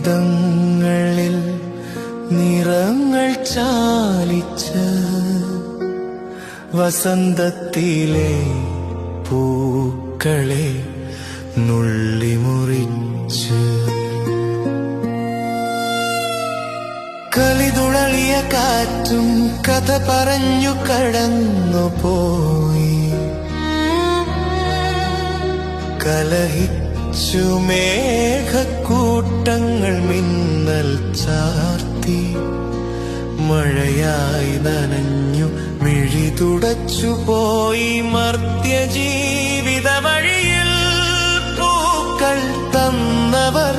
ഋതുഭേദങ്ങളിൽ നിറങ്ങൾ ചാലിച്ച് വസന്തത്തിലെ പൂക്കളെ നുള്ളിമുറിച്ച് കളിതുളളിയ കാറ്റും കഥ പറഞ്ഞു കടന്നു പോയി കലഹിച്ചു മേഘക്കൂട്ടങ്ങൾ മിന്നൽ ചാർത്തി മഴയായി നനഞ്ഞു മിഴി തുടച്ചു പോയി മർത്യ ജീവിത വഴിയിൽ പൂക്കൾ തന്നവർ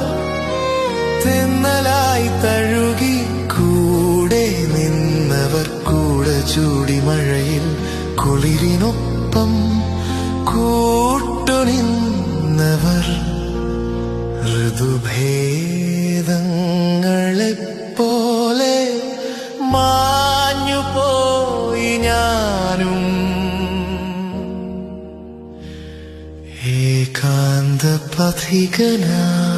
തെന്നലായി തഴുകി കൂടെ നിന്നവർ കൂടെ ചൂടി മഴയിൽ കുളിരിനൊപ്പം ഋതുഭേദങ്ങളെപ്പോലെ മാഞ്ഞു ഞാനും. ഏകാന്ത പഥികനാ